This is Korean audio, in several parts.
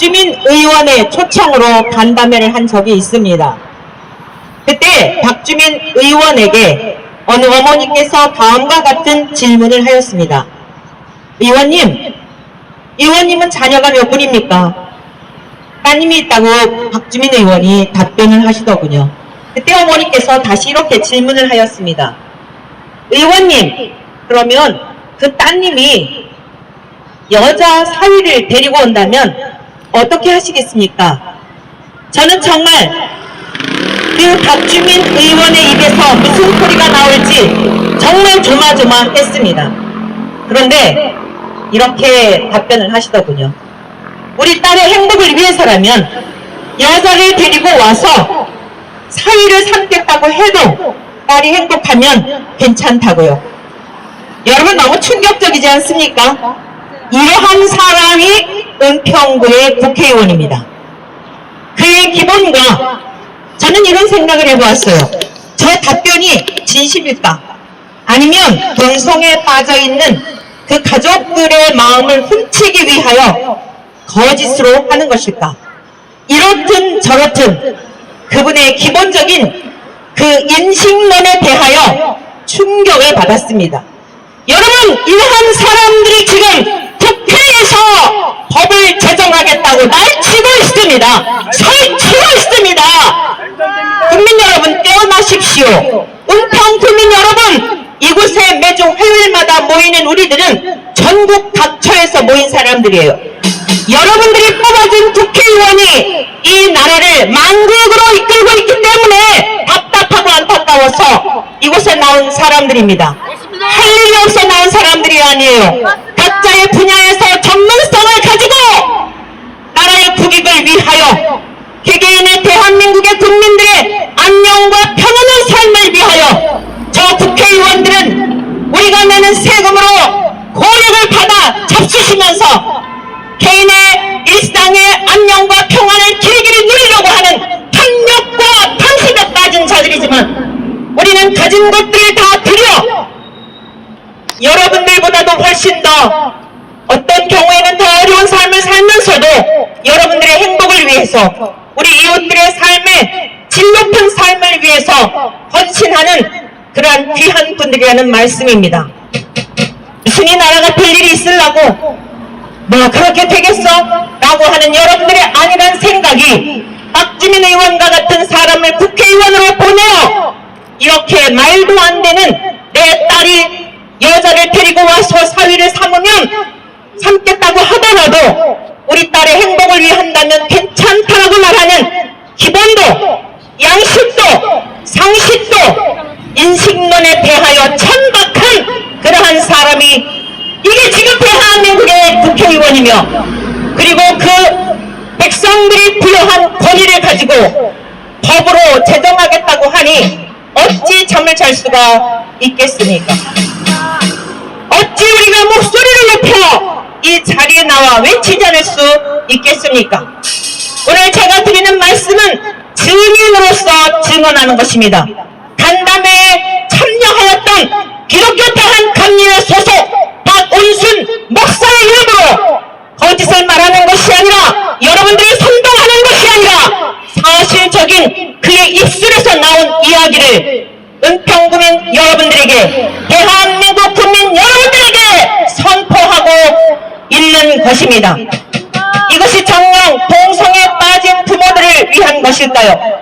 박주민 의원의 초청으로 간담회를 한 적이 있습니다. 그때 박주민 의원에게 어느 어머니께서 다음과 같은 질문을 하였습니다. 의원님, 의원님은 자녀가 몇 분입니까? 따님이 있다고 박주민 의원이 답변을 하시더군요. 그때 어머니께서 다시 이렇게 질문을 하였습니다. 의원님, 그러면 그 따님이 여자 사위를 데리고 온다면 어떻게 하시겠습니까? 저는 정말 그 박주민 의원의 입에서 무슨 소리가 나올지 정말 조마조마했습니다. 그런데 이렇게 답변을 하시더군요. 우리 딸의 행복을 위해서라면 여자를 데리고 와서 사위를 삼겠다고 해도 딸이 행복하면 괜찮다고요. 여러분 너무 충격적이지 않습니까? 이러한 사람이 은평구의 국회의원입니다. 그의 기본과 저는 이런 생각을 해보았어요. 저 답변이 진심일까? 아니면 동성에 빠져있는 그 가족들의 마음을 훔치기 위하여 거짓으로 하는 것일까? 이렇든 저렇든 그분의 기본적인 그 인식론에 대하여 충격을 받았습니다. 여러분, 이러한 사람들이 지금 국회에서 법을 제정하겠다고 날치고 있습니다. 설치고 있습니다. 국민 여러분 깨어나십시오. 은평 국민 여러분 이곳에 매주 화요일마다 모이는 우리들은 전국 각처에서 모인 사람들이에요. 여러분들이 뽑아준 국회의원이 이 나라를 망국으로 이끌고 있기 때문에 답답하고 안타까워서 이곳에 나온 사람들입니다. 할 일이 없어 나온 사람들이 아니에요. 각자의 분야에서 전문성을 가지고 나라의 국익을 위하여 개개인의 대한민국의 국민들의 안녕과 평온한 삶을 위하여 저 국회의원들은 우리가 내는 세금으로 고력을 받아 잡수시면서 개인의 일상의 안녕과 평안을 길이길이 누리려고 하는 탐욕과 탐식에 빠진 자들이지만 우리는 가진 것들을 다 드려 여러분들보다도 훨씬 더 어떤 경우에는 더 어려운 삶을 살면서도 여러분들의 행복을 위해서 우리 이웃들의 삶에 질 높은 삶을 위해서 헌신하는 그러한 귀한 분들이라는 말씀입니다. 무슨 이 나라가 될 일이 있으려고 뭐 그렇게 되겠어? 라고 하는 여러분들의 아니란 생각이 박주민 의원과 같은 사람을 국회의원으로 보내어 이렇게 말도 안 되는 내 딸이 여자를 데리고 와서 사위를 삼으면 삼겠다고 하더라도 우리 딸의 행복을 위한다면 괜찮다라고 말하는 기본도 양식도 상식도 인식론에 대하여 천박한 그러한 사람이 이게 지금 대한민국의 국회의원이며 그리고 그 백성들이 부여한 권위를 가지고 법으로 제정하겠다고 하니 어찌 잠을 잘 수가 있겠습니까? 어찌 우리가 목소리를 높여 이 자리에 나와 외치지 않을 수 있겠습니까? 오늘 제가 드리는 말씀은 증인으로서 증언하는 것입니다. 간담회에 참여하였던 기독교 대한 감리회 소속 박온순 목사의 이름으로 거짓을 말하는 것이 아니라 여러분들이 선동하는 것이 아니라 사실적인 그의 입술에서 나온 이야기를 은평구민 여러분들에게 대한민국 국민 여러분들에게 선포하고 있는 것입니다. 이것이 정녕 동성에 빠진 부모들을 위한 것일까요?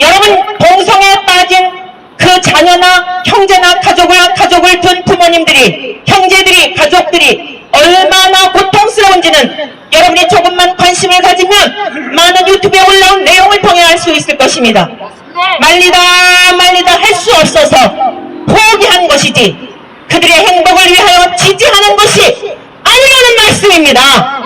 여러분 동성에 빠진 그 자녀나 형제나 가족을 가족을 둔 부모님들이 형제들이 가족들이 얼마나 고통스러운지는 여러분이 조금만 관심을 가지면 많은 유튜브에 올라온 내용을 통해 알 수 있을 것입니다. 말리다 말리다 할 수 없어서 포기한 것이지 그들의 행복을 위하여 지지하는 것이 아니라는 말씀입니다.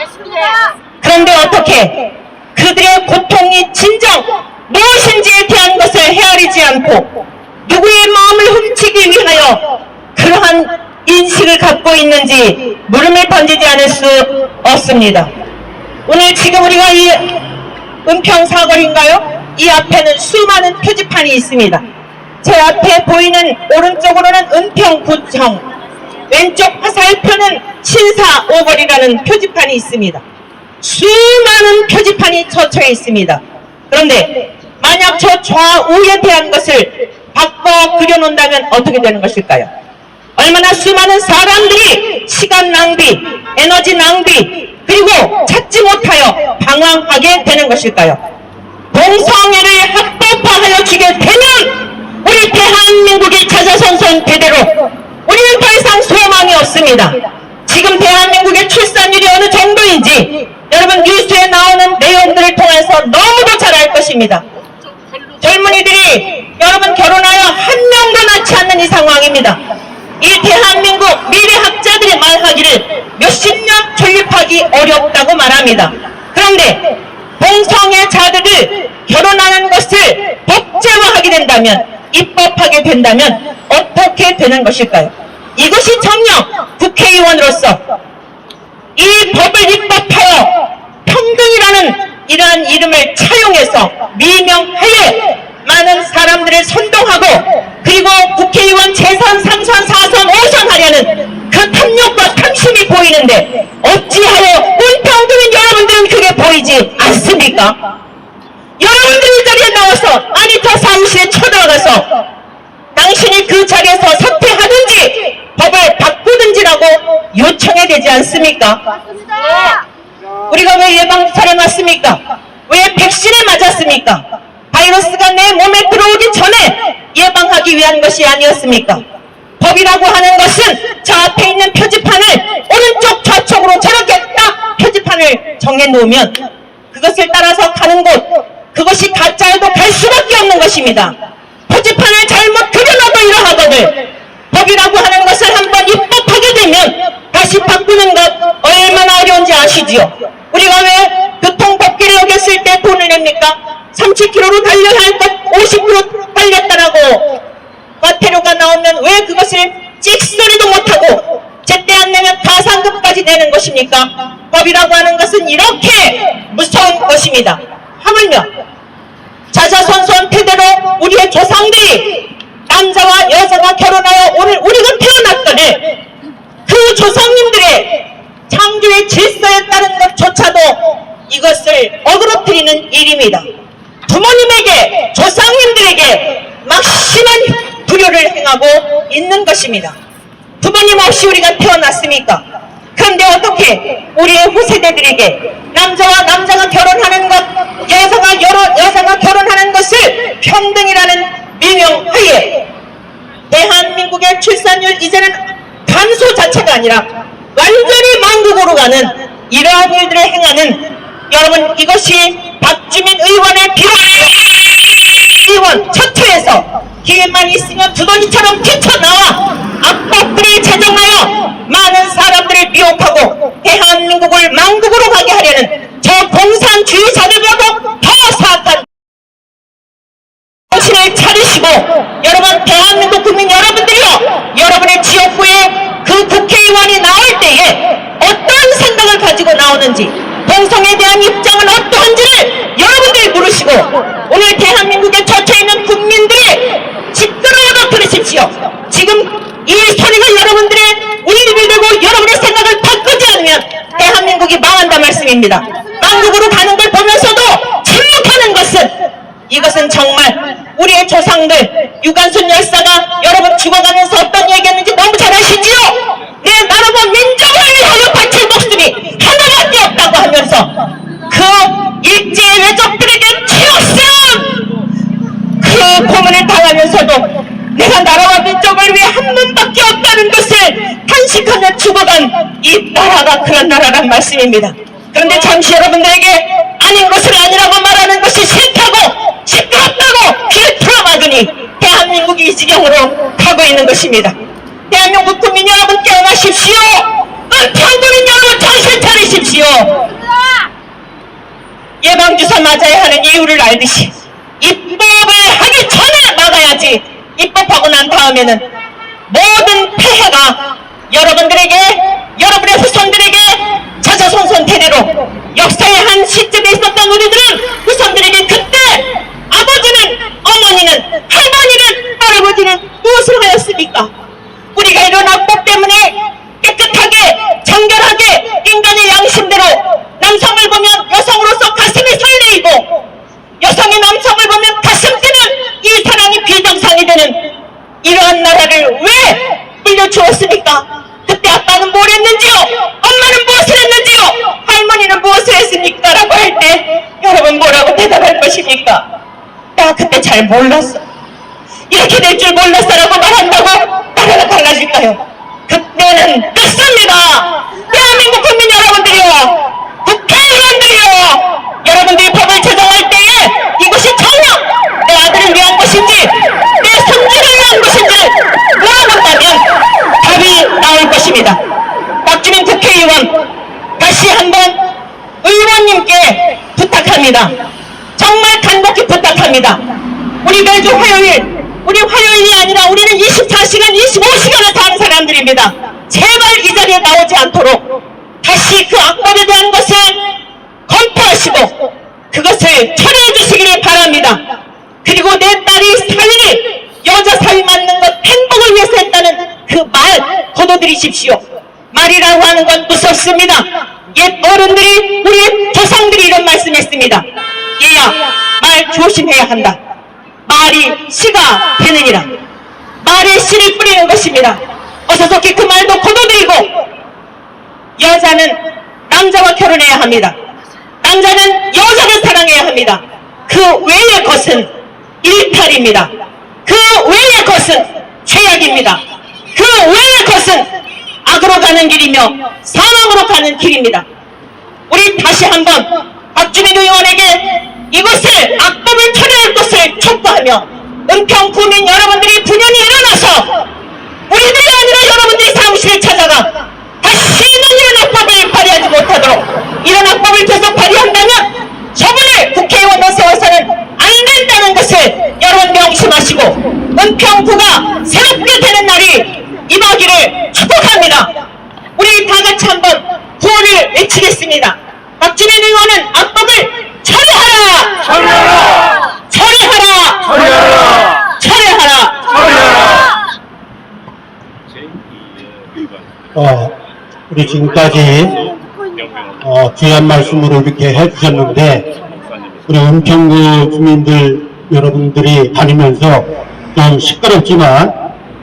그런데 어떻게 그들의 고통이 진정 무엇인지에 대한 것을 헤아리지 않고 누구의 마음을 훔치기 위하여 그러한 인식을 갖고 있는지 물음을 던지지 않을 수 없습니다. 오늘 지금 우리가 이 은평 사거리인가요? 이 앞에는 수많은 표지판이 있습니다. 제 앞에 보이는 오른쪽으로는 은평구청, 왼쪽 화살표는 신사 오거리라는 표지판이 있습니다. 수많은 표지판이 처처해 있습니다. 그런데 만약 저 좌우에 대한 것을 바꿔 그려놓는다면 어떻게 되는 것일까요? 얼마나 수많은 사람들이 시간 낭비, 에너지 낭비, 그리고 찾지 못하여 방황하게 되는 것일까요? 동성애를 합법화하여 주게 되면 우리 대한민국이 자자손손 대대로 우리는 더 이상 소망이 없습니다. 지금 대한민국의 출산율이 어느 정도인지 여러분 뉴스에 나오는 내용들을 통해서 너무도 잘 알 것입니다. 젊은이들이 여러분 결혼하여 한 명도 낳지 않는 이 상황입니다. 이 대한민국 미래 학자들이 말하기를 몇십 년 존립하기 어렵다고 말합니다. 그런데 동성애 자들을 결혼하는 것을 법제화하게 된다면 입법하게 된다면 어떻게 되는 것일까요? 이것이 정녕 국회의원으로서 이 법을 입법하여 평등이라는 이러한 이름을 차용해서 미명하에 많은 사람들을 선동하고 그리고 국회의원 재선 3선 4선 5선 하려는 그 탐욕과 탐심이 보이는데 어찌하여 운평등인 여러분들은 그게 보이지 않습니까? 여러분들이 이 자리에 나와서 아니터 사무실에 쳐들어가서 당신이 그 자리에서 사퇴하든지 법을 바꾸든지라고 요청해야 되지 않습니까? 우리가 왜 예방주사를 맞습니까? 왜 백신을 맞았습니까? 바이러스가 내 몸에 들어오기 전에 예방하기 위한 것이 아니었습니까? 법이라고 하는 것은 저 앞에 있는 표지판을 오른쪽 좌측으로 저렇게 딱 표지판을 정해놓으면 그것을 따라서 가는 곳 그것이 가짜여도 갈 수밖에 없는 것입니다. 표지판을 잘못 그려놔도 이러하거든. 법이라고 하는 것을 한번 입법하게 되면 다시 바꾸는 것 얼마나 어려운지 아시지요? 우리가 왜 교통법규를 어겼을 때 돈을 냅니까? 30km로 달려야 할 것 50km 달렸다라고 과태료가 나오면 왜 그것을 찍소리도 못하고 제때 안 내면 가상급까지 내는 것입니까? 법이라고 하는 것은 이렇게 무서운 것입니다. 하물며 자자손손 태대로 우리의 조상들이 남자와 여자가 결혼하여 오늘 우리가 태어났거늘 그 조상님들의 창조의 질서에 따른 것조차도 이것을 어그러뜨리는 일입니다. 부모님에게 조상님들에게 막심한 불효를 행하고 있는 것입니다. 부모님 없이 우리가 태어났습니까? 그런데 어떻게 우리의 후세대들에게 남자와 남자가 결혼하는 것, 여자가 여러, 여자가 결혼하는 것을 평등이라는 명령하에 대한민국의 출산율 이제는 감소 자체가 아니라 완전히 망국으로 가는 이러한 일들을 행하는 여러분 이것이 박주민 의원의 비롯해 의원 처처에서 기회만 있으면 두더지처럼 튀쳐나와 악법들을 제정하여 많은 사람들을 미혹하고 대한민국을 망국으로 가게 하려는 저 공산주의자들보다도 더 사악한 정신을 차리시고 여러분 대한민국 국민 여러분들이요 여러분의 지역구에 그 국회의원이 나올 때에 어떤 생각을 가지고 나오는지 동성에 대한 입장은 어떠한지를 여러분들이 물으시고 오늘 대한민국에 처쳐 있는 국민들이 시끄러워도 들으십시오 지금 이 소리가 여러분들의 울림이 되고 여러분의 생각을 바꾸지 않으면 말씀입니다 망국으로 가는 걸 보면서도 침묵하는 것은 이것은 정말 우리의 조상들 유관순 열사가 여러분 죽어가면서 어떤 얘기했는지 너무 잘 아시지요? 내 나라와 민족을 위하여 바칠 목숨이 하나밖에 없다고 하면서 그 일제의 외적들에게 치욕성 그 고문을 당하면서도 내가 나라와 민족을 위해 한 놈밖에 없다는 것을 탄식하며 죽어간 이 나라가 그런 나라란 말씀입니다. 그런데 잠시 여러분들에게 아닌 것을 아니라고 말하는 것이 싫다고 시끄럽다고 귀를 틀어막으니 대한민국이 이 지경으로 가고 있는 것입니다. 대한민국 국민 여러분 깨어나십시오. 은평군인 여러분 정신 차리십시오. 예방주사 맞아야 하는 이유를 알듯이 입법을 하기 전에 막아야지 입법하고 난 다음에는 모든 폐해가 여러분들에게 여러분의 후손들에게 선손 태대로 역사의 한 시점에 있었던 우리들은 후손들에게 그때 아버지는 어머니는 할머니는 할아버지는 무엇으로 하였습니까? 우리가 이런 악법 때문에 깨끗하게 정결하게 인간의 양심대로 남성을 보면 여성으로서 가슴이 설레이고 여성이 남성을 보면 가슴 뛰는 이 사랑이 비정상이 되는 이러한 나라를 잘 몰랐어. 이렇게 될 줄 몰랐어라고 말한다고 나라가 달라질까요? 그때는 늦습니다. 대한민국 국민 여러분들이요, 국회의원들이요, 여러분들이 법을 제정할 때에 이것이 정녕 내 아들을 위한 것인지 내 손주를 위한 것인지를 물어본다면 답이 나올 것입니다. 박주민 국회의원 다시 한번 의원님께 부탁합니다. 정말 간곡히 부탁합니다. 우리 매주 화요일, 우리 화요일이 아니라 우리는 24시간, 25시간을 사는 사람들입니다. 제발 이 자리에 나오지 않도록 다시 그 악법에 대한 것을 검토하시고 그것을 처리해 주시기를 바랍니다. 그리고 내 딸이 사위를 여자 사위 맞는 것 행복을 위해서 했다는 그 말 거둬들이십시오. 말이라고 하는 건 무섭습니다. 옛 어른들이 우리 조상들이 이런 말씀했습니다. 얘야 말 조심해야 한다. 말이 씨가 되느니라. 말에 씨를 뿌리는 것입니다. 어서 속히 그 말도 거둬들이고 여자는 남자와 결혼해야 합니다. 남자는 여자를 사랑해야 합니다. 그 외의 것은 일탈입니다. 그 외의 것은 죄악입니다. 그 외의 것은 악으로 가는 길이며 사망으로 가는 길입니다. 우리 다시 한번 박주민 의원에게 이것을 악법을 처리할 것을 촉구하며 은평 구민 여러분들이 분연히 일어나서 우리들이 아니라 여러분들이 사무실에 찾아가 다시는 이런 악법을 발휘하지 못하도록 이런 악법을 계속 발휘한다면 저분을 국회의원으로 세워서는 안 된다는 것을 여러분 명심하시고 은평구가 새롭게 되는 날이 임하기를 축복합니다. 우리 다 같이 한번 구호를 외치겠습니다. 박주민 의원은 악법을 처리하라! 처리하라! 처리하라! 처리하라! 처리하라! 처리하라! 어, 우리 지금까지 어, 귀한 말씀으로 이렇게 해주셨는데 우리 은평구 주민들 여러분들이 다니면서 좀 시끄럽지만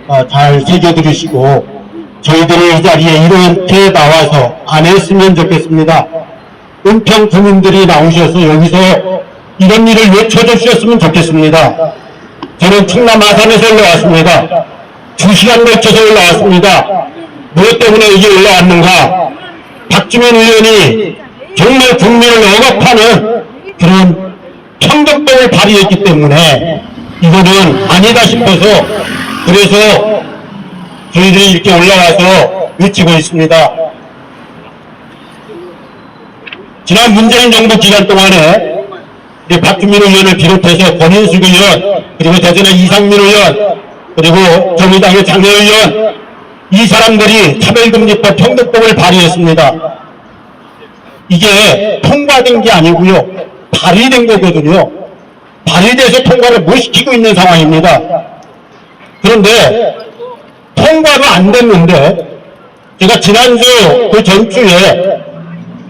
어, 잘 새겨들으시고 저희들이 이 자리에 이렇게 나와서 안 했으면 좋겠습니다. 은평 주민들이 나오셔서 여기서 이런 일을 외쳐주셨으면 좋겠습니다. 저는 충남 아산에서 올라왔습니다. 두 시간 걸쳐서 올라왔습니다. 무엇 때문에 이게 올라왔는가? 박주민 의원이 정말 국민을 억압하는 그런 청정법을 발의했기 때문에 이거는 아니다 싶어서 그래서 저희들이 이렇게 올라와서 외치고 있습니다. 지난 문재인 정부 기간 동안에 박주민 의원을 비롯해서 권인숙 의원, 그리고 대전의 이상민 의원, 그리고 정의당의 장애 의원, 이 사람들이 차별금지법 평등법을 발의했습니다. 이게 통과된 게 아니고요. 발의된 거거든요. 발의돼서 통과를 못 시키고 있는 상황입니다. 그런데 통과가 안 됐는데 제가 지난주 그 전주에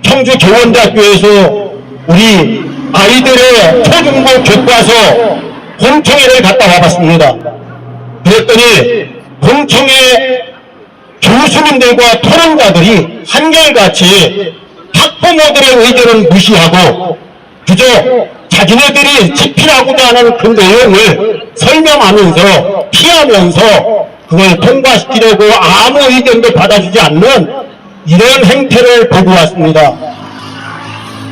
청주 교원대학교에서 우리 아이들의 초중고 교과서 공청회를 갔다 와봤습니다. 그랬더니 공청회 교수님들과 토론자들이 한결같이 학부모들의 의견을 무시하고 그저 자기네들이 집필하고자 하는 그 내용을 설명하면서 피하면서 그걸 통과시키려고 아무 의견도 받아주지 않는 이런 행태를 보고 왔습니다.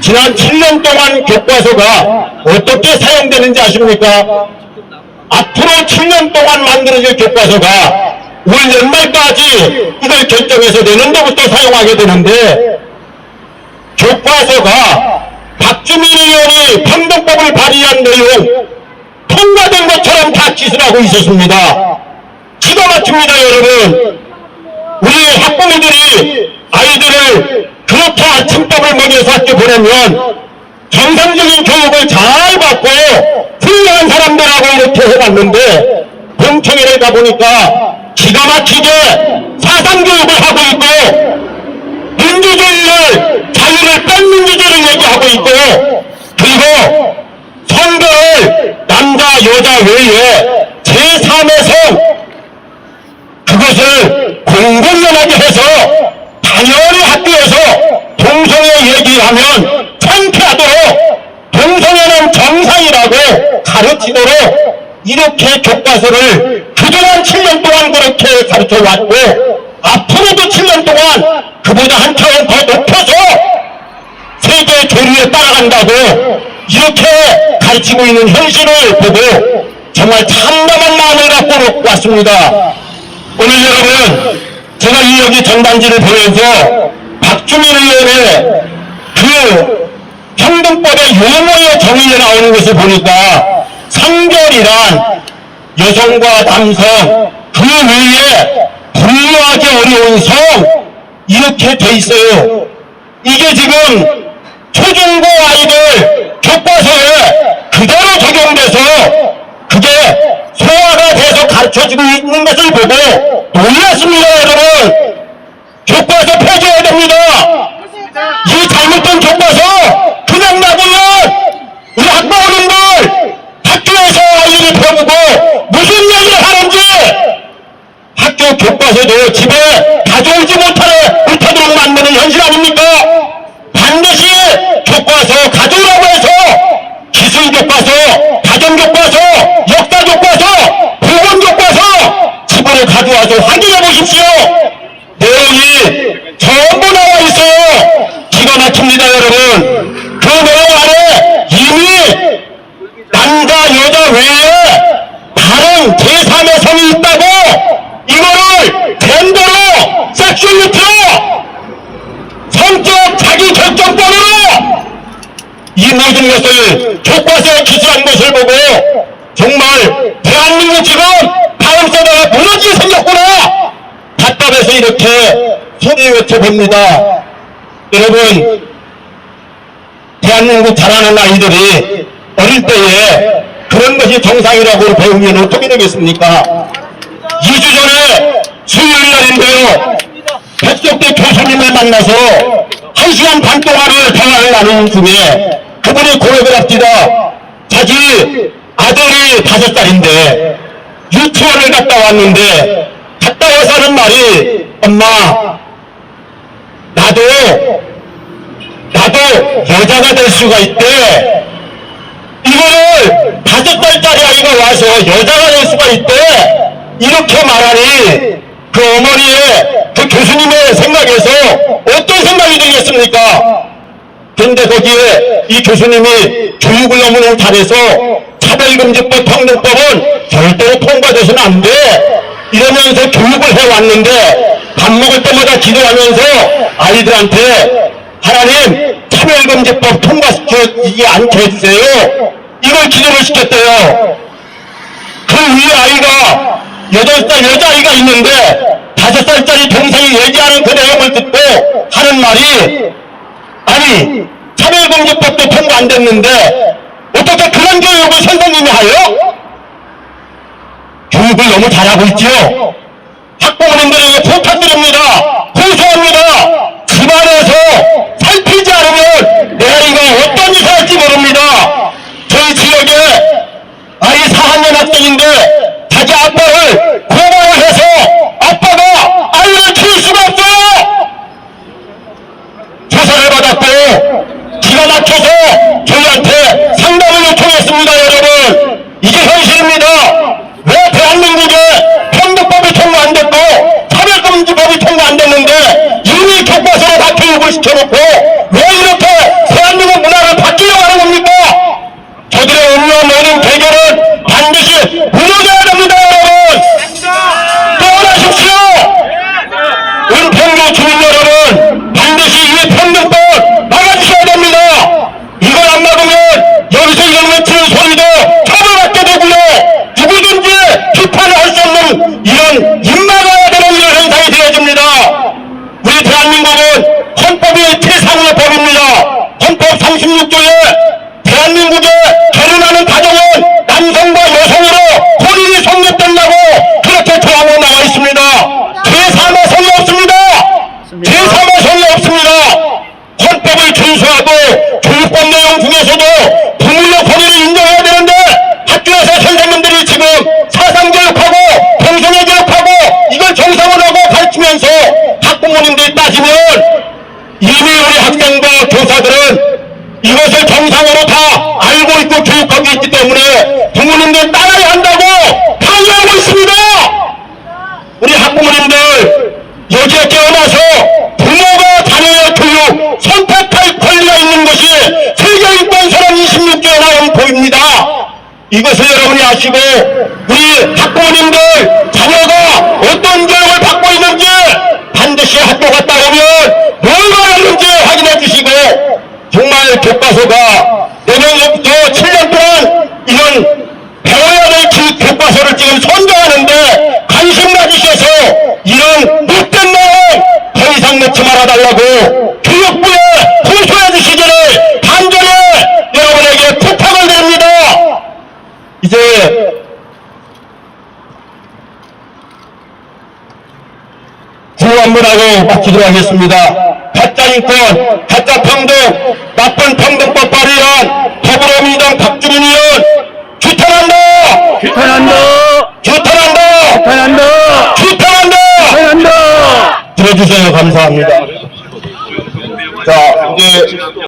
지난 7년 동안 교과서가 어떻게 사용되는지 아십니까? 앞으로 7년 동안 만들어질 교과서가 올 연말까지 이걸 결정해서 내년도부터 사용하게 되는데 교과서가 박주민 의원이 평등법을 발의한 내용 통과된 것처럼 다 짓을 하고 있었습니다. 기가 막힙니다 여러분. 우리 학부모들이 아이들을 그렇게 아침밥을 먹여서 학교 보내면 정상적인 교육을 잘 받고 훌륭한 사람들하고 이렇게 해봤는데 공청회를 가 보니까 기가 막히게 사상교육을 하고 있고 민주주의를 자유를 뺀 민주주의를 얘기하고 있고 그리고 성별을 남자 여자 외에 제3의 성 그것을 공공연하게 해서 당연히 학교에서 동성애 얘기하면 동성애는 정상이라고 가르치도록 이렇게 교과서를 그동안 7년 동안 그렇게 가르쳐 왔고 앞으로도 7년 동안 그보다 한 차원 더 높여서 세계 교류에 따라간다고 이렇게 가르치고 있는 현실을 보고 정말 참담한 마음을 갖고 왔습니다. 오늘 여러분 제가 이 여기 전단지를 보면서 박주민 의원의 그 평등법의 용어의 정의에 나오는 것을 보니까 성별이란 여성과 남성 그 외에 분류하기 어려운 성 이렇게 돼 있어요. 이게 지금 초중고 아이들 교과서에 그대로 적용돼서 그게 소화가 돼서 가르쳐지고 있는 것을 보고 놀랐습니다, 여러분. 교과서 펴줘야 됩니다. 이 잘못된 교과서 그냥 놔두면 우리 학부모님들 학교에서 아이들이 배우고 무슨 얘기를 하는지 학교 교과서도 집에 가져오지 못하게 못하도록 만드는 현실 아닙니까? 반드시 교과서 가져오라고 해서 기술 교과서, 가정 교과서, 역사 교과서, 보건 교과서 집으로 가져와서 확인해 보십시오. 내용이 전부 나와 있어요. 기가 막힙니다, 여러분. 그 내용 안에 이미 남자, 여자 외에 다른 제3의 성이 있다고 이거를 젠더로, 섹슈얼리티로, 성적 자기 결정권으로 이 모든 것을 교과서에 기술한 것을 보고 정말 대한민국 지금 다음 세대가 무너지게 생겼구나 답답해서 이렇게 소리 외쳐봅니다. 여러분 대한민국 자라는 아이들이 어릴 때에 그런 것이 정상이라고 배우면 어떻게 되겠습니까? 2주 전에 수요일 날인데요. 백석대 교수님을 만나서 한 시간 반 동안을 대화를 나누는 중에 그분이 고백을 합니다. 자기 아들이 다섯 살인데 유치원을 갔다 왔는데 갔다 와서 하는 말이 엄마 나도 나도 여자가 될 수가 있대. 이거를 다섯 살짜리 아이가 와서 여자가 될 수가 있대. 이렇게 말하니 그 어머니의 그 교수님의 생각에서 어떤 생각이 들겠습니까? 근데 거기에 이 교수님이 교육을 너무너무 잘해서 차별금지법 평등법은 절대로 통과돼서는 안 돼. 이러면서 교육을 해왔는데 밥 먹을 때마다 기도하면서 아이들한테 하나님 차별금지법 통과시키지 않게 해주세요. 이걸 기도를 시켰대요. 그 위에 아이가 여덟 살 여자아이가 있는데 다섯 살짜리 동생이 얘기하는 그 내용을 듣고 하는 말이 아니 차별금지법도 통과 안 됐는데 어떻게 그런 교육을 선생님이 하요? 교육을 너무 잘하고 있지요? 학부모님들에게 부탁드립니다. 호소합니다. 집안에서 살피지 않으면 내 아이가 어떤 일을 할지 모릅니다. 저희 지역에 아이 4학년 학생인데 자기 아빠를 고발을 해서 아빠가 아이를 키울 수가 없어요. 조사를 받았고 기가 막혀서 저희한테 상담을 요청했습니다 여러분 이게 현실입니다 왜 대한민국에 평등법이 통과 안 됐고 차별금지법이 통과 안 됐는데 이미 교과서로 다 교육을 시켜놓고 왜 이렇게 대한민국 문화를 바뀌려고 하는 겁니까 저들의 음료 모든 대결은 반드시 무너져야 됩니다 여러분 떠나십시오 은평구 주민 여러분 반드시 이 평등법 막아주셔야 됩니다 이걸 안 막으면 여기서 이런 외치는 소리도 처벌받게 되고요 누구든지 비판을 할 수 없는 이런 입막아야 되는 이런 현상이 되어집니다 우리 대한민국은 헌법이 최상의 법입니다 헌법 36조에 대한민국에 결혼하는 가정은 남성과 여성으로 혼인이 성립된다고 그렇게 조항으로 나와 있습니다 제3의 성이 없습니다 제3의 성이 없습니다 헌법을 준수하고 교육법 내용 중에서도 부모의 권리를 인정해야 되는데 학교에서 선생님들이 지금 사상교육하고 동성애 교육하고 이걸 정상으로 하고 가르 치면서 학부모님들이 따지면 이미 우리 학생과 교사들은 이것을 정상으로 다 알고 있고 교육하고 있기 때문에 부모님들 따라야 한다고 강요하고 있습니다. 우리 학부모님들 여기에 깨어나서 부모가 자녀의 교육 선택할 권리가 있는 것이 세계인권선언 26조에 나온 보입니다. 이것을 여러분이 아시고 우리 학부모님들 자녀가 어떤 교육을 받고 있는지 반드시 학교 갔다 오면 뭘 말하는지 확인해 주시고 정말 교과서가 내년부터 7년 동안 이런 배워야 될 기- 교과서를 지금 선정하는데 관심 가지셔서 이런 못된 내용 더 이상 넣지 말아달라고 교육부에 호소해 주시기를 간절히 여러분에게 부탁을 드립니다. 이제 구호 한번 하고 마치도록 하겠습니다. 가짜 인권, 가짜 평등, 나쁜 평등법 발의안 더불어민주당 박주민 의원 규탄한다! 규탄한다! 규탄한다! 규탄한다! 규탄한다! 규탄한다! 들어주셔서 감사합니다. 자, 이제